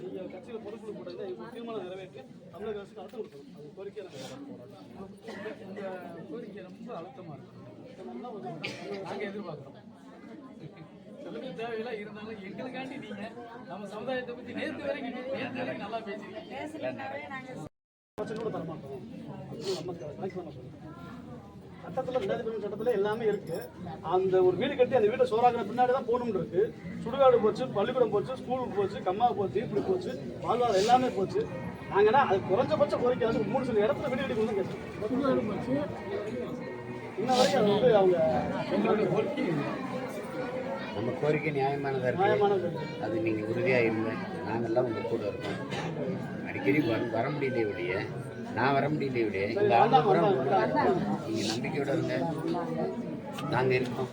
நீங்க கட்சியில பொறுப்புல போட்டதை ஒரு தீர்மானம் நிறைவேற்றி தமிழக அரசுக்கு அழுத்தம் கொடுக்கணும் அது கோரிக்கை நாங்கள் இந்த கோரிக்கை ரொம்ப அழுத்தமாக இருக்கும் நாங்கள் எதிர்பார்க்குறோம் சொல்லுங்க தேவையில்லை இருந்தாலும் எங்களுக்காண்டி நீங்க நம்ம சமுதாயத்தை பத்தி நேற்று வரைக்கும் நேற்று வரைக்கும் நல்லா பேசிருக்கீங்க கூட தரமாட்டோம் நம்ம கணக்கு பண்ண சட்டத்தில் ரெண்டாயிரத்தி சட்டத்தில் எல்லாமே இருக்கு அந்த ஒரு வீடு கட்டி அந்த வீட்டை சோறாக்கிற பின்னாடி தான் போகணும்னு இருக்கு சுடுகாடு போச்சு பள்ளிக்கூடம் போச்சு ஸ்கூலுக்கு போச்சு கம்மா போச்சு இப்படி போச்சு வாழ்வாதாரம் எல்லாமே போச்சு நாங்கன்னா அது குறைஞ்சபட்ச கோரிக்கை வந்து மூணு சில இடத்துல வீடு கட்டி கொண்டு கேட்டோம். இன்ன வரைக்கும் அது வந்து அவங்க எங்களுடைய கோரிக்கை. நம்ம கோரிக்கை நியாயமானதா இருக்கு. அது நீங்க உறுதியா இருங்க நாங்கெல்லாம் உங்க கூட இருக்கோம். அடிக்கடி வர வர முடியலையே ஒழிய நான் வர முடியலையே ஒழிய இந்த ஆளுநர் பூரா உங்க கூட இருக்கோம். நீங்க நம்பிக்கையோட இருங்க. நாங்க இருக்கோம்.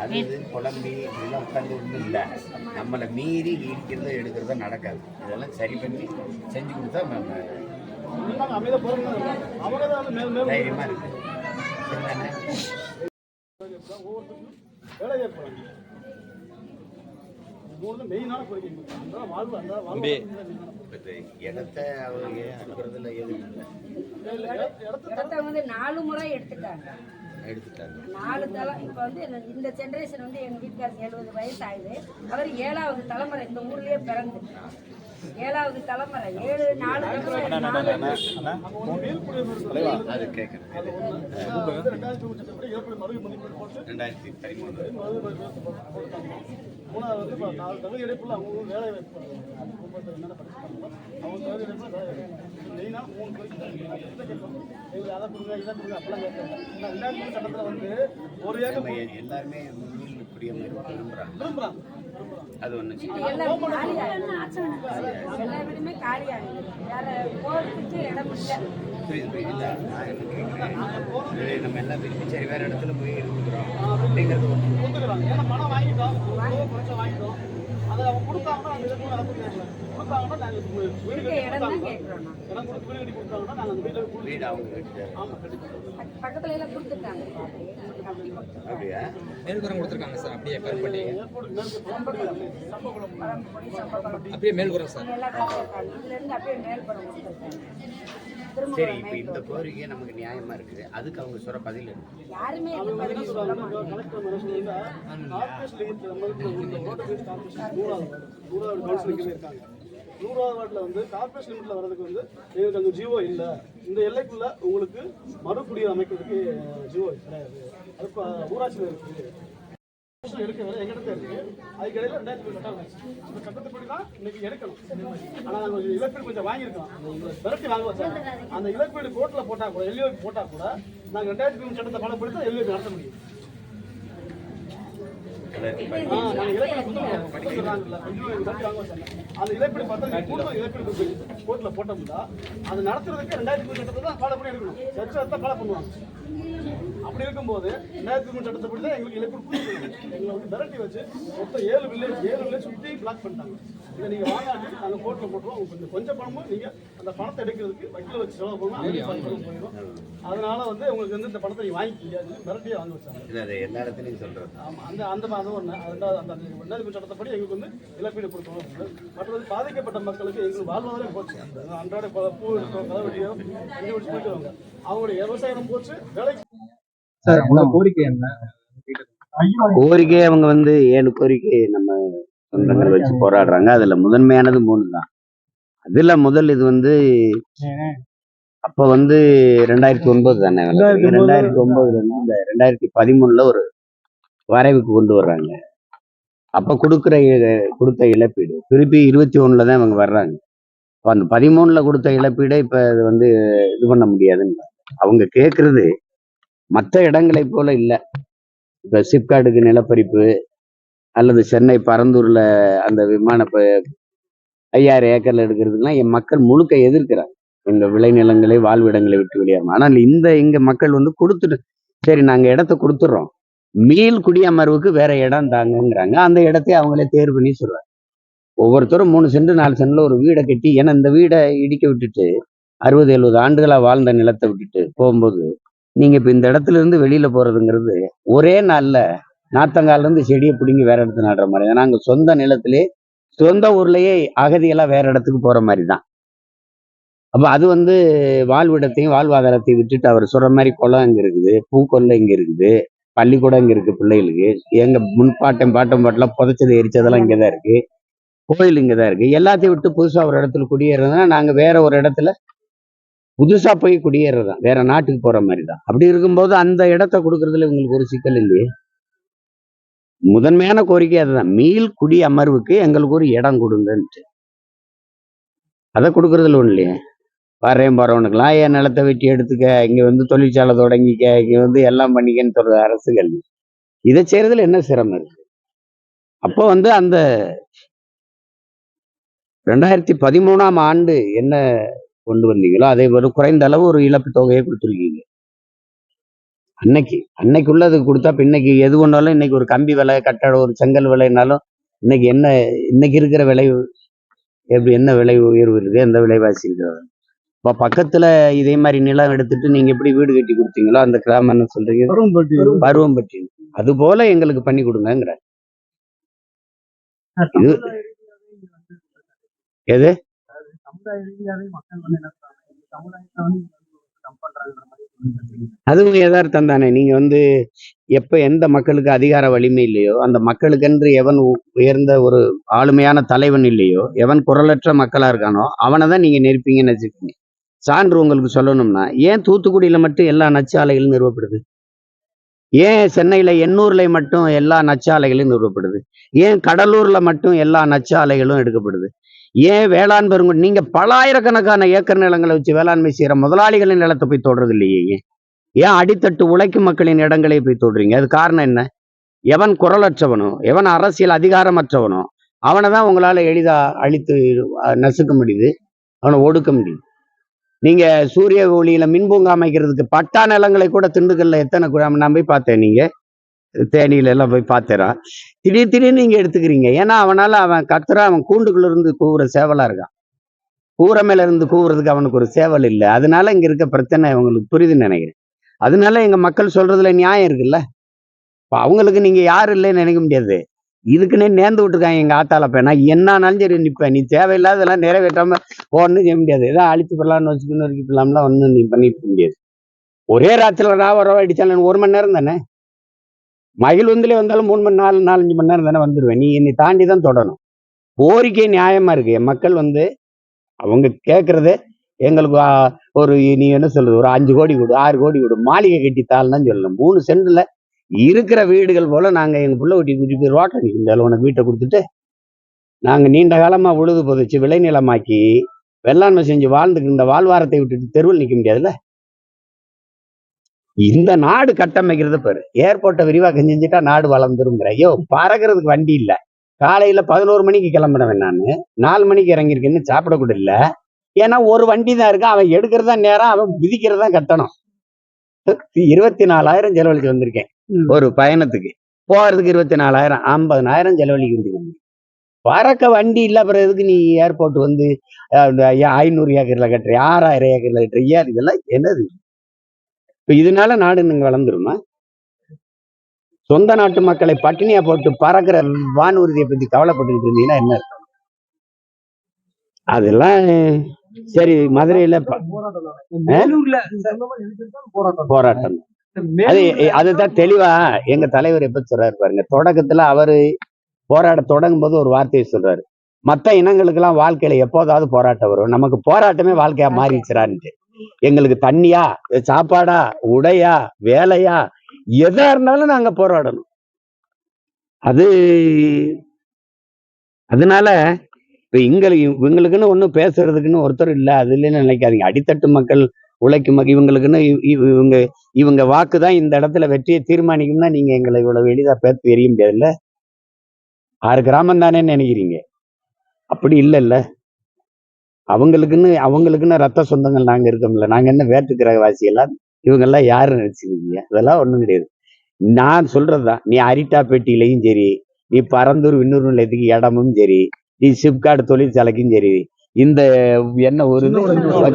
அது இது குழம்பி இதெல்லாம் உட்காந்து ஒன்றும் இல்லை. நம்மளை மீறி இருக்கிறத எடுக்கிறத நடக்காது. இதெல்லாம் சரி பண்ணி செஞ்சு கொடுத்தா நம்ம இன்னும் அமைதியாக போகிறோம்னா அவங்க தான் வந்து மேலும் மேலும் தைரியமா இருக்கு இடத்த அவங்க அனுப்புறதுல எதுவும் இல்லை. இடத்த இடத்த வந்து நாலு முறை எடுத்துட்டாங்க. எடுத்துட்டாங்க. நாலு தலை இப்போ வந்து இந்த- ஜென்ரேஷன் வந்து எங்கள் வீட்டுக்காரருக்கு எழுபது வயசு ஆகுது அவர் ஏழாவது தலைமுறை இந்த ஊர்லயே பிறந்து. ஏழாவது தலைமுறை ஏழு நாலு தலைமுறை நாலு அது கேட்குறேன் ரெண்டாயிரத்தி பதிமூணு. மூணாவது வந்து இப்போ நாலு தகுதி இடைப்புல அவங்க வேலை வாய்ப்பு அவங்க வேலை வாய்ப்பு மெயினாக மூணு கோரிக்கை எங்களுக்கு அதை கொடுங்க இதை கொடுங்க அப்படிலாம் கேட்கறாங்க இந்த ரெண்டாயிரத்தி சட்டத்தில் வந்து ஒரு ஏக்கர் எல்லாருமே மீன் குடியம விரும்புகிறாங்க விரும்புகிறாங்க அது ஒன்று எல்லா வீடுமே வேற போகிறதுக்கு இடம் இல்லை. புரியுது புரியுது. இல்லை நான் என்ன கேட்குறேன். இது நம்ம எல்லாம் சரி வேறு இடத்துல போய் இருந்துக்கிறோம் அப்படிங்கிறது ஒன்று கொடுத்துக்கிறாங்க ஏன்னா பணம் வாங்கிட்டோம். வாங்கிட்டோம். அதை அவங்க கொடுத்தாங்கன்னா அந்த இதுக்கு அதை கொடுத்தாங்க கொடுத்தாங்கன்னா நாங்கள் வீடு இருக்க கட்டி இடம் தான் கொடுத்தாங்க கேட்குறோம் நாங்கள் இடம் கொடுத்து வீடு கட்டி கொடுத்தாங்கன்னா நாங்கள் அந்த வீட்டில் கொடுத்து வீடு அவங்க கட்டிட்டாரு ஆமாம் கட்டி கொடுத்தோம் பக்கத்துல எல்லாம் கொடுத்துருக்காங்க அப்படி கொடுத்துருக்காங்க அப்படியா மேல்குரம் கொடுத்துருக்காங்க சார் அப்படியே கருப்பட்டி அப்படியே மேல்குரம் சார். அப்படியே சரி இப்போ இந்த கோரிக்கை நமக்கு நியாயமா இருக்குது. அதுக்கு அவங்க சொல்ற பதில் யாருமே நூறாவது வார்டு நூறாவது கவுன்சிலிங் இருக்காங்க. நூறாவது வார்டில் வந்து கார்பரேஷன் லிமிட்ல வர்றதுக்கு வந்து எங்களுக்கு அந்த ஜியோ இல்லை. இந்த எல்லைக்குள்ள உங்களுக்கு மறுகுடியை அமைக்கிறதுக்கு ஜியோ கிடையாது அது இப்போ ஊராட்சியில் இருக்குது. கவுன்சில் எங்கிட்ட இருக்கு. அதுக்கடையில ரெண்டாயிரத்தி சட்டம் வந்துச்சு. சட்டத்துப்படி தான் இன்னைக்கு எடுக்கணும். ஆனால் நாங்கள் இழப்பீடு கொஞ்சம் வாங்கியிருக்கோம் அந்த விரட்டி வாங்க அந்த இழப்பீடு கோர்ட்டில் போட்டால் கூட எல்ஓக்கு போட்டால் கூட நாங்கள் ரெண்டாயிரத்தி மூணு சட்டத்தை பலப்படுத்தி தான் எல்ஓக்கு நடத்த முடியும். ஆ, நாங்க இலக்கியம் கொடுத்துருக்கோம். கொடுத்துருக்காங்கல்ல. ஐயோ, எங்க அந்த இழப்பீடு பார்த்தா கூடுதல் இழப்பீடு கோர்ட்டில் போட்டோம்னா அது நடத்துறதுக்கு ரெண்டாயிரத்தி மூணு சட்டத்தை தான் ஃபாலோ பண்ணி எடுக்கணும். சர்ச்சை தான் ஃபாலோ பண்ணுவாங்க அப்படி இருக்கும்போது ரெண்டாயிரத்தி மூணு சட்டத்தைப்படி தான் எங்களுக்கு கொடுத்துருக்காங்க எங்களை வந்து விரட்டி வச்சு மொத்தம் ஏழு வில்லேஜ் ஏழு வில்லேஜ் சுற்றி பிளாக் பண்ணிட்டாங்க. இதை நீங்க வாங்காட்டி நாங்க கோர்ட்ல போட்டுருவோம். கொஞ்சம் கொஞ்சம் பணமும் நீங்க அந்த பணத்தை எடுக்கிறதுக்கு வக்கீல வச்சு செலவு பணம் போயிடும். அதனால வந்து உங்களுக்கு வந்து இந்த பணத்தை நீங்க வாங்கிக்க மிரட்டியே வாங்க வச்சாங்க. எல்லா இடத்துலையும் சொல்றது. ஆமா, அந்த அந்த அது ஒன்று ரெண்டாவது அந்த ரெண்டாவது சட்டத்தைப்படி எங்களுக்கு வந்து இழப்பீடு கொடுக்கணும். மற்றது பாதிக்கப்பட்ட மக்களுக்கு எங்களுக்கு வாழ்வாதாரம் போச்சு. அந்த அன்றாட பூ தண்ணி வச்சு போயிட்டு வாங்க. அவங்களுடைய விவசாயம் போச்சு வேலைக்கு சார் கோரிக்கை என்ன? கோரிக்கை அவங்க வந்து ஏழு கோரிக்கை நம்ம சொந்தங்கள் வச்சு போராடுறாங்க. அதுல முதன்மையானது மூணு தான் அதுல முதல் இது வந்து அப்ப வந்து ரெண்டாயிரத்தி ஒன்பது தானே ரெண்டாயிரத்தி ஒன்பதுல இருந்து இந்த ரெண்டாயிரத்தி பதிமூணுல ஒரு வரைவுக்கு கொண்டு வர்றாங்க அப்ப கொடுக்குற கொடுத்த இழப்பீடு. திருப்பி இருபத்தி ஒண்ணுல தான் இவங்க வர்றாங்க. அந்த பதிமூணுல கொடுத்த இழப்பீடை இப்ப இது வந்து இது பண்ண முடியாதுன்னு. அவங்க கேட்கறது மற்ற இடங்களை போல இல்லை. இப்போ சிப்காட்டுக்கு நிலப்பரிப்பு அல்லது சென்னை பரந்தூர்ல அந்த விமான ப- ஐயாயிரம் ஏக்கர்ல எடுக்கிறதுக்குலாம் என் மக்கள் முழுக்க எதிர்க்கிறாங்க. இந்த விளைநிலங்களை வாழ்விடங்களை விட்டு வெளியேறணும் ஆனால் இந்த இங்க மக்கள் வந்து கொடுத்துட்டு சரி நாங்க இடத்த கொடுத்துட்றோம் மீள் குடியமர்வுக்கு வேற இடம் தாங்கங்கிறாங்க. அந்த இடத்தை அவங்களே தேர்வு பண்ணி சொல்றாங்க. ஒவ்வொருத்தரும் மூணு சென்ட் நாலு சென்ட்ல ஒரு வீடை கட்டி ஏன்னா இந்த வீடை இடிக்க விட்டுட்டு அறுபது எழுபது ஆண்டுகளா வாழ்ந்த நிலத்தை விட்டுட்டு போகும்போது நீங்க இப்ப இந்த இடத்துல இருந்து வெளியில போறதுங்கிறது ஒரே நாள்ல நாத்தங்கால இருந்து செடியை பிடுங்கி வேற இடத்துல நடுற மாதிரி. ஏன்னா அங்க சொந்த நிலத்திலே சொந்த ஊர்லயே அகதியெல்லாம் வேற இடத்துக்கு போற மாதிரி தான் அப்ப அது வந்து வாழ்விடத்தையும் வாழ்வாதாரத்தையும் விட்டுட்டு அவர் சொல்ற மாதிரி குளம் இங்க இருக்குது பூக்கொல்லை இங்க இருக்குது பள்ளிக்கூடம் இங்க இருக்கு பிள்ளைகளுக்கு எங்க முன்பாட்டம் பாட்டம் பாட்டெல்லாம் புதைச்சது எரிச்சதெல்லாம் இங்கதான் இருக்கு கோயில் இங்கதான் இருக்கு. எல்லாத்தையும் விட்டு புதுசா ஒரு இடத்துல குடியேறதுன்னா நாங்க வேற ஒரு இடத்துல புதுசா போய் குடியேறதுதான் வேற நாட்டுக்கு போற மாதிரி தான் அப்படி இருக்கும்போது அந்த இடத்த கொடுக்கறதுல உங்களுக்கு ஒரு சிக்கல் இல்லையே? முதன்மையான கோரிக்கை அதுதான். மீள் குடி அமர்வுக்கு எங்களுக்கு ஒரு இடம் கொடுங்கன்ட்டு. அதை கொடுக்கறதுல ஒண்ணு இல்லையே? வர்றேன் போகிறவனுக்கெல்லாம் என் நிலத்தை வெட்டி எடுத்துக்க இங்க வந்து தொழிற்சாலை தொடங்கிக்க இங்க வந்து எல்லாம் பண்ணிக்கன்னு சொல்ற அரசுகள். இதை செய்யறதுல என்ன சிரமம் இருக்கு? அப்போ வந்து அந்த ரெண்டாயிரத்தி பதிமூணாம் ஆண்டு என்ன கொண்டு வந்தீங்களோ அதே ஒரு குறைந்த அளவு ஒரு இழப்பு தொகையை கொடுத்துருக்கீங்க. அன்னைக்கு அன்னைக்கு உள்ளது கொடுத்தா இப்ப இன்னைக்கு எது ஒன்றாலும் இன்னைக்கு ஒரு கம்பி விலை கட்டடம் ஒரு செங்கல் விலைனாலும் இன்னைக்கு என்ன இன்னைக்கு இருக்கிற விலை எப்படி என்ன விலை உயர்வு இருக்கு எந்த விலைவாசி இருக்கு இப்போ பக்கத்துல இதே மாதிரி நிலம் எடுத்துட்டு நீங்க எப்படி வீடு கட்டி கொடுத்தீங்களோ அந்த கிராமம் என்ன சொல்றீங்க? கரும்பட்டி பருவம் பற்றி அது போல எங்களுக்கு பண்ணி கொடுங்கங்கிற இது எது? சமுதாய மக்கள் வந்து என்ன சமுதாயத்தை வந்து அதுவும் யதார்த்தம் தானே? நீங்க வந்து எப்ப எந்த மக்களுக்கு அதிகார வலிமை இல்லையோ அந்த மக்களுக்கென்று எவன் உயர்ந்த ஒரு ஆளுமையான தலைவன் இல்லையோ எவன் குரலற்ற மக்களா இருக்கானோ அவனை தான் நீங்க நெருப்பீங்கன்னு வச்சுக்கீங்க சான்று உங்களுக்கு சொல்லணும்னா ஏன் தூத்துக்குடியில மட்டும் எல்லா நச்சாலைகளும் நிறுவப்படுது? ஏன் சென்னையில எண்ணூர்ல மட்டும் எல்லா நச்சாலைகளும் நிறுவப்படுது? ஏன் கடலூர்ல மட்டும் எல்லா நச்சாலைகளும் எடுக்கப்படுது? ஏன் வேளாண் பெருங்குடி நீங்க பலாயிரக்கணக்கான ஏக்கர் நிலங்களை வச்சு வேளாண்மை செய்யற முதலாளிகளின் நிலத்தை போய் தொடுறது இல்லையே ஏன்? ஏன் அடித்தட்டு உழைக்கும் மக்களின் இடங்களை போய் தொடுறீங்க? அது காரணம் என்ன? எவன் குரலற்றவனோ எவன் அரசியல் அதிகாரமற்றவனோ அவனை தான் உங்களால எளிதா அழித்து நசுக்க முடியுது அவனை ஒடுக்க முடியுது. நீங்க சூரிய ஒளியில மின்பூங்கா அமைக்கிறதுக்கு பட்டா நிலங்களை கூட திண்டுக்கல்ல எத்தனை நான் போய் பார்த்தேன் நீங்க. தேனியில எல்லாம் போய் பார்த்துறான் திடீர் திடீர்னு நீங்க எடுத்துக்கிறீங்க. ஏன்னா அவனால அவன் கத்துறா அவன் கூண்டுக்குள்ள இருந்து கூவுற சேவலா இருக்கான். கூரை மேல இருந்து கூவுறதுக்கு அவனுக்கு ஒரு சேவல் இல்லை. அதனால இங்க இருக்க பிரச்சனை அவங்களுக்கு புரியுதுன்னு நினைக்கிறேன். அதனால எங்க மக்கள் சொல்றதுல நியாயம் இருக்குல்ல? இப்ப அவங்களுக்கு நீங்க யாரும் இல்லைன்னு நினைக்க முடியாது. இதுக்குன்னே நேர்ந்து விட்டுருக்காங்க எங்க ஆத்தால பேனா என்னானாலும் சரி நிற்பேன் நீ தேவையில்லாதெல்லாம் நிறைவேற்றாம ஒன்றும் செய்ய முடியாது. ஏதாவது அழித்து போடலாம்னு வச்சுக்கணும் இருக்கு ஒன்றும் நீ பண்ணிட்டு முடியாது. ஒரே ராத்திரில ராவ ரவா அடிச்சாலும் ஒரு மணி நேரம் தானே? மயில் வந்துலே வந்தாலும் மூணு மணி நாலு நாலஞ்சு மணி நேரம் தானே வந்துடுவேன் நீ என்னை தாண்டி தான் தொடணும். கோரிக்கை நியாயமா இருக்கு. என் மக்கள் வந்து அவங்க கேட்கறது எங்களுக்கு ஒரு நீ என்ன சொல்றது? ஒரு அஞ்சு கோடி கொடு ஆறு கோடி கொடு மாளிகை கட்டி தாள்தான் சொல்லணும். மூணு சென்ட்ல இருக்கிற வீடுகள் போல நாங்க எங்க புள்ள குட்டி கூட்டி போய் ரோட்டை நிற்கும் உனக்கு வீட்டை கொடுத்துட்டு நாங்க நீண்ட காலமா உழுது புதைச்சு விளைநிலமாக்கி வெள்ளாண்மை செஞ்சு வாழ்ந்துக்கு இந்த வாழ்வாரத்தை விட்டுட்டு தெருவில் நிற்க முடியாதுல்ல? இந்த நாடு கட்டமைக்கிறத பாரு. ஏர்போர்ட்டை விரிவாக்கம் செஞ்சுட்டா நாடு வளர்ந்துருங்கிற ஐயோ பறக்கிறதுக்கு வண்டி இல்ல. காலையில பதினோரு மணிக்கு கிளம்புறவன் நானு. நாலு மணிக்கு இறங்கியிருக்கேன்னு சாப்பிட கூட இல்ல. ஏன்னா ஒரு வண்டி தான் இருக்கு. அவன் எடுக்கிறதா நேரம் அவன் விதிக்கிறதா கட்டணும். இருபத்தி நாலாயிரம் செலவழிச்சு வந்திருக்கேன். ஒரு பயணத்துக்கு. போறதுக்கு இருபத்தி நாலாயிரம் ஐம்பதனாயிரம் செலவழிக்க வேண்டியது பறக்க வண்டி இல்ல அப்புறம் எதுக்கு நீ ஏர்போர்ட் வந்து ஐநூறு ஏக்கர்ல கட்டுற ஆறாயிரம் ஏக்கர்ல கட்டுற? ஏன் இதெல்லாம் என்னது? இப்ப இதனால நாடு நீங்க வளர்ந்துருமா? சொந்த நாட்டு மக்களை பட்டினியா போட்டு பறக்கிற வானூர்தியை பத்தி கவலைப்பட்டுக்கிட்டு இருந்தீங்கன்னா என்ன? அதெல்லாம் சரி மதுரையில போராட்டம். அது அதுதான் தெளிவா எங்க தலைவர் எப்ப சொல்றாரு பாருங்க. தொடக்கத்துல அவரு போராட தொடங்கும் போது ஒரு வார்த்தையை சொல்றாரு. மத்த இனங்களுக்கெல்லாம் வாழ்க்கையில எப்போதாவது போராட்டம் வரும். நமக்கு போராட்டமே வாழ்க்கையா மாறிடுச்சுறான்ட்டு எங்களுக்கு தண்ணியா சாப்பாடா உடையா வேலையா எதா இருந்தாலும் நாங்க போராடணும். அது அதனால இப்ப இங்க இவங்களுக்குன்னு ஒன்றும் பேசுறதுக்குன்னு ஒருத்தர் இல்ல அது இல்லைன்னு நினைக்காதீங்க. அடித்தட்டு மக்கள் உழைக்கும் மக்கள் இவங்களுக்குன்னு இவங்க இவங்க வாக்கு தான் இந்த இடத்துல வெற்றியை தீர்மானிக்கும்னா நீங்க எங்களை இவ்வளவு எளிதா பேர்த்து எறிய முடியாதுல்ல? ஆறு கிராமம் தானே நினைக்கிறீங்க? அப்படி இல்லைல்ல. அவங்களுக்குன்னு அவங்களுக்குன்னு ரத்த சொந்தங்கள் நாங்க இருக்கோம்ல. நாங்க என்ன வேற்று கிரகவாசியெல்லாம் இவங்கெல்லாம் யாரு நினைச்சுக்கிறீங்க அதெல்லாம் ஒண்ணும் கிடையாது. நான் சொல்றதுதான். நீ அரிட்டா பெட்டியிலையும் சரி நீ பரந்தூர் விண்ணூர் நிலையத்துக்கு இடமும் சரி நீ சிப்காட் தொழிற்சாலைக்கும் சரி இந்த என்ன ஒரு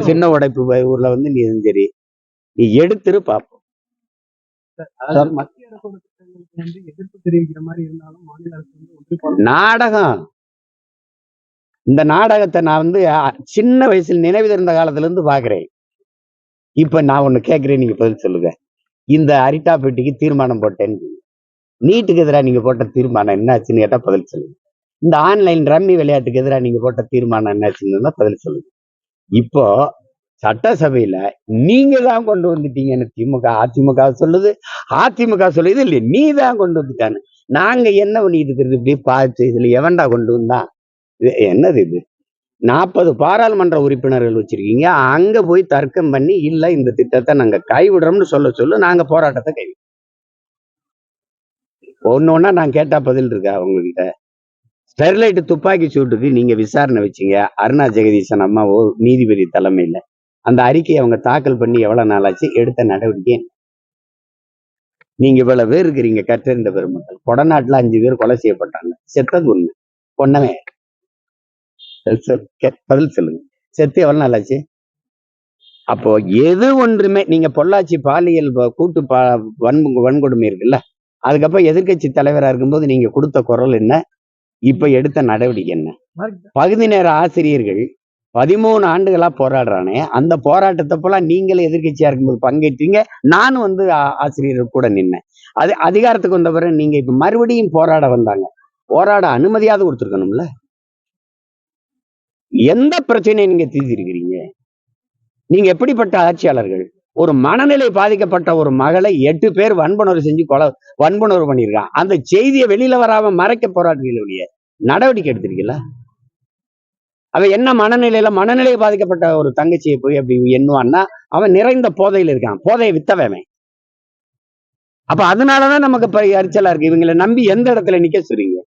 சின்ன உடைப்பு ஊர்ல வந்து நீ இதுவும் சரி. நீ எடுத்துரு பார்ப்போம் நாடகம். இந்த நாடகத்தை நான் வந்து சின்ன வயசில் நினைவு இருந்த காலத்துல பார்க்குறேன். இப்போ நான் ஒன்று கேட்குறேன் நீங்கள் பதில் சொல்லுங்க. இந்த அரிட்டா பெட்டிக்கு தீர்மானம் போட்டேன்னு நீட்டுக்கு எதிராக நீங்கள் போட்ட தீர்மானம் என்னாச்சுன்னு கேட்டால் பதில் சொல்லுங்கள் இந்த ஆன்லைன் ரம்மி விளையாட்டுக்கு எதிராக நீங்கள் போட்ட தீர்மானம் என்னாச்சுன்னு தான் பதில் சொல்லுங்கள் இப்போ சட்டசபையில நீங்க தான் கொண்டு வந்துட்டீங்கன்னு திமுக அதிமுக சொல்லுது அதிமுக சொல்லுது இல்லை நீ தான் கொண்டு வந்துட்டான்னு. நாங்க என்ன பண்ணிட்டு இருக்கிறது? இப்படி பார்த்து இதுல எவன்டா கொண்டு வந்தான்? இது என்னது இது? நாற்பது பாராளுமன்ற உறுப்பினர்கள் வச்சிருக்கீங்க. அங்க போய் தர்க்கம் பண்ணி இல்ல இந்த திட்டத்தை நாங்க கைவிடுறோம்னு சொல்ல சொல்ல நாங்க போராட்டத்தை கை ஒன்னு ஒன்னா நான் கேட்டா பதில் இருக்கா அவங்ககிட்ட ஸ்டெர்லைட் துப்பாக்கி சூட்டுக்கு நீங்க விசாரணை வச்சீங்க. அருணா ஜெகதீசன் அம்மா ஓ நீதிபதி தலைமையில. அந்த அறிக்கையை அவங்க தாக்கல் பண்ணி எவ்வளவு நாளாச்சு? எடுத்த நடவடிக்கை நீங்க இவ்வளவு பேர் இருக்கிறீங்க கற்றறிந்த பெருமக்கள். கொடநாட்டுல அஞ்சு பேர் கொலை செய்யப்பட்டாங்க. செத்தது உண்மை பொண்ணவே பதில் சொல்லுங்க. செத்து எவ்வளவு நாள் ஆச்சு அப்போ எது ஒன்றுமே நீங்க பொள்ளாச்சி பாலியல் கூட்டு பா வன் வன்கொடுமை இருக்குல்ல அதுக்கப்புறம் எதிர்க்கட்சி தலைவரா இருக்கும்போது நீங்க கொடுத்த குரல் என்ன? இப்ப எடுத்த நடவடிக்கை என்ன? பகுதி நேர ஆசிரியர்கள் பதிமூணு ஆண்டுகளா போராடுறானே அந்த போராட்டத்தை போல நீங்களும் எதிர்க்கட்சியா இருக்கும்போது பங்கேற்றீங்க நானும் வந்து ஆசிரியர் கூட நின்னேன். அது அதிகாரத்துக்கு வந்த பிறகு நீங்க இப்ப மறுபடியும் போராட வந்தாங்க. போராட அனுமதியாவது கொடுத்துருக்கணும்ல? எந்த பிரச்சனையை நீங்க தீர்த்திருக்கிறீங்க? நீங்க எப்படிப்பட்ட ஆட்சியாளர்கள்? ஒரு மனநிலை பாதிக்கப்பட்ட ஒரு மகளை எட்டு பேர் வன்புணர்வு செஞ்சு கொலை வன்புணர்வு பண்ணியிருக்கான் அந்த செய்தியை வெளியில வராம மறைக்க போராடுறீங்களே நடவடிக்கை எடுத்திருக்கீங்களா? அவன் என்ன மனநிலையில மனநிலை பாதிக்கப்பட்ட ஒரு தங்கச்சியை போய் அப்படி எண்ணுவான்னா அவன் நிறைந்த போதையில இருக்கான். போதையை வித்தவன் அப்ப அதனாலதான் நமக்கு அரிச்சலா இருக்கு. இவங்களை நம்பி எந்த இடத்துல நிக்க சொல்றீங்க?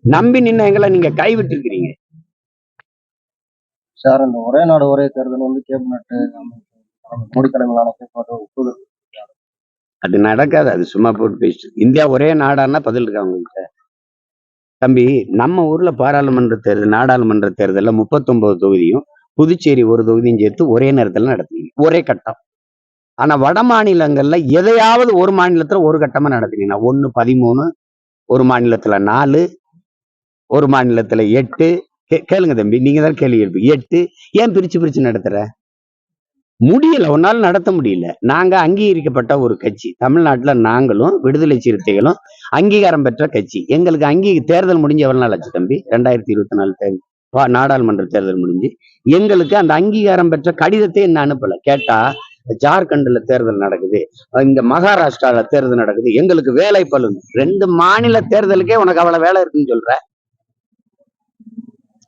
நம்பி நின்ன எங்களை நீங்க கைவிட்டு இருக்கிறீங்க சார் இந்த ஒரே நாடு ஒரே தேர்தல் வந்து கேபினட் மோடி தலைமையிலான ஒப்புதல் அது நடக்காது. அது சும்மா போட்டு பேசிட்டு இந்தியா ஒரே நாடான்னா பதில் இருக்கா உங்ககிட்ட தம்பி நம்ம ஊர்ல பாராளுமன்ற தேர்தல் நாடாளுமன்ற தேர்தலில் முப்பத்தொன்பது தொகுதியும் புதுச்சேரி ஒரு தொகுதியும் சேர்த்து ஒரே நேரத்துல நடத்துனீங்க. ஒரே கட்டம். ஆனா வட மாநிலங்கள்ல எதையாவது ஒரு மாநிலத்துல ஒரு கட்டமா நடத்தினீங்கன்னா ஒன்னு பதிமூணு ஒரு மாநிலத்துல நாலு ஒரு மாநிலத்துல எட்டு கே- கேளுங்க தம்பி நீங்க தான் கேள்வி கேள்வி எட்டு ஏன் பிரிச்சு பிரிச்சு நடத்துற? முடியல உன்னால நடத்த முடியல. நாங்க அங்கீகரிக்கப்பட்ட ஒரு கட்சி. தமிழ்நாட்டுல நாங்களும் விடுதலை சிறுத்தைகளும் அங்கீகாரம் பெற்ற கட்சி. எங்களுக்கு அங்கீ தேர்தல் முடிஞ்சு எவ்வளவு நாள் ஆச்சு தம்பி? ரெண்டாயிரத்தி இருபத்தி நாலு தேர்தல் நாடாளுமன்ற தேர்தல் முடிஞ்சு. எங்களுக்கு அந்த அங்கீகாரம் பெற்ற கடிதத்தை என்ன அனுப்பல? கேட்டா ஜார்க்கண்ட்ல தேர்தல் நடக்குது இங்க மகாராஷ்டிரால தேர்தல் நடக்குது எங்களுக்கு வேலை பலன் ரெண்டு மாநில தேர்தலுக்கே உனக்கு அவ்வளவு வேலை இருக்குன்னு சொல்ற?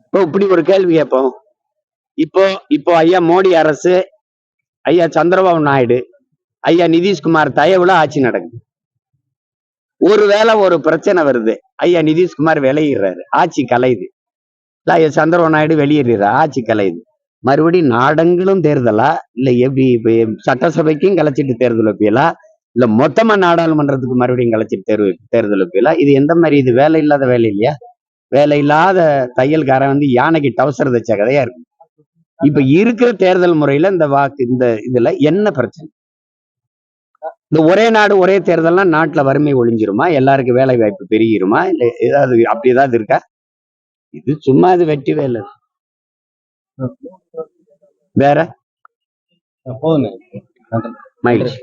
இப்போ இப்படி ஒரு கேள்வி கேட்போம். இப்போ இப்போ ஐயா மோடி அரசு ஐயா சந்திரபாபு நாயுடு ஐயா நிதிஷ்குமார் தயவுல ஆட்சி நடக்குது. ஒருவேளை ஒரு பிரச்சனை வருது. ஐயா நிதிஷ்குமார் விளையிடுறாரு ஆட்சி கலையுது. இல்ல ஐயா சந்திரபாபு நாயுடு வெளியேறாரு ஆட்சி கலையுது. மறுபடியும் நாடங்களும் தேர்தலா? இல்ல எப்படி இப்ப சட்டசபைக்கும் கலைச்சிட்டு தேர்தல் வைப்பீங்களா? இல்ல மொத்தமா நாடாளுமன்றத்துக்கு மறுபடியும் கலைச்சிட்டு தேர்வு தேர்தல் வைப்பீங்களா? இது எந்த மாதிரி? இது வேலை இல்லாத வேலை இல்லையா? வேலை இல்லாத தையல்காரன் வந்து யானைக்கு டவுசர் தச்ச கதையா இருக்கு இப்ப இருக்கிற தேர்தல் முறையில இந்த வாக்கு இந்த இதுல என்ன பிரச்சனை? இந்த ஒரே நாடு ஒரே தேர்தல்னா நாட்டுல வறுமை ஒழிஞ்சிருமா? எல்லாருக்கும் வேலை வாய்ப்பு பெருகிருமா? இல்ல ஏதாவது அப்படி ஏதாவது இருக்கா? இது சும்மா இது வெட்டி வேலை. வேற? போதுங்க மகிழ்ச்சி.